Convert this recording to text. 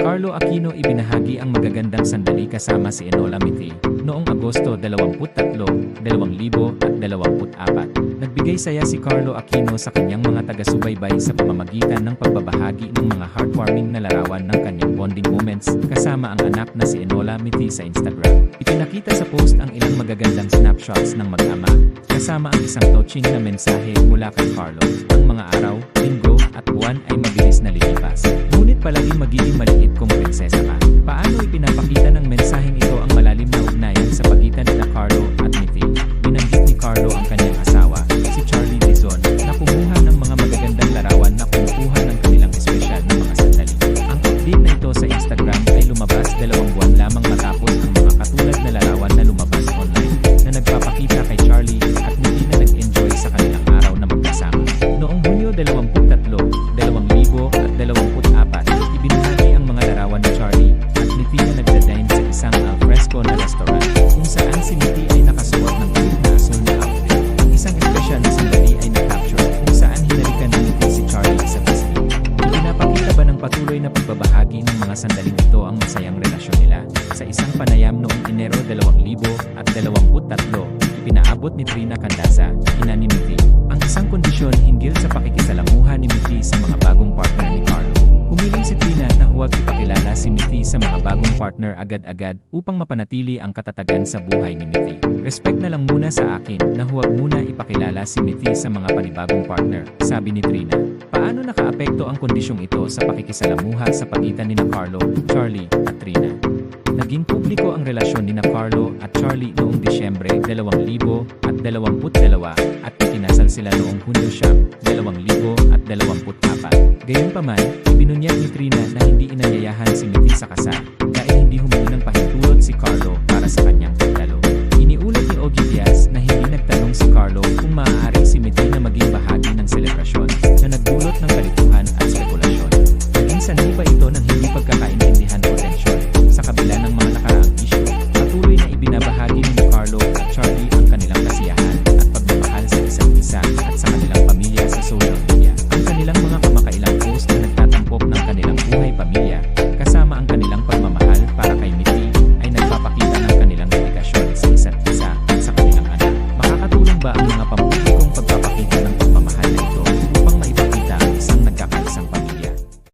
Carlo Aquino ibinahagi ang magagandang sandali kasama si Enola Mithi noong Agosto 23, 2024. Nagbigay saya si Carlo Aquino sa kanyang mga taga-subaybay sa pamamagitan ng pagbabahagi ng mga heartwarming na larawan ng kanyang bonding moments kasama ang anak na si Enola Mithi sa Instagram. Ipinakita sa post ang ilang magagandang snapshots ng mag-ama kasama ang isang touching na mensahe mula kay Carlo. Ang mga araw, linggo, at buwan ay mabilis na lilipas. Palaging magiging maliit kung prinsesa ka. Paano ipinapakita ng mensaheng ito ang malalim na ugnayan sa pagitan nila Carlo at Mithi? Binanggit ni Carlo ang kanyang asawa, si Charlie Dizon, na kumuha ng mga magagandang larawan na kumukuha ng kanilang espesyal na mga sandali. Ang update na ito sa Instagram ay lumabas dalawang buwan lamang matapos ang mga katulad na larawan na lumabas online na nagpapakita kay Charlie at Mithi na nag-enjoy sa kanilang araw na magkasama. Noong Hunyo 23, sandaling ito ang masayang relasyon nila? Sa isang panayam noong Enero 2023, ipinaabot ni Trina Candasa, ina ni Mithi, ang isang kondisyon hinggil sa pakikisalamuha ni Mithi sa mga sa mga bagong partner agad-agad upang mapanatili ang katatagan sa buhay ni Mithi. Respect na lang muna sa akin na huwag muna ipakilala si Mithi sa mga panibagong partner, sabi ni Trina. Paano nakaapekto ang kondisyong ito sa pakikisalamuha sa pagitan ni na Carlo, Charlie, at Trina? Naging publiko ang relasyon ni na Carlo at Charlie noong Disyembre 2022 at ikinasal sila noong Hunyo Siyam 2024. Gayunpaman, binunyag ni Trina na hindi inayayahan si Mithy sa kasal dahil hindi humingi ng pahintulot si Carlo para sa kanyang pagdalo. Iniulat ni Ogie Diaz na hindi nagtanong si Carlo kung maaari si Mithy na maging bahagi ng selebrasyon.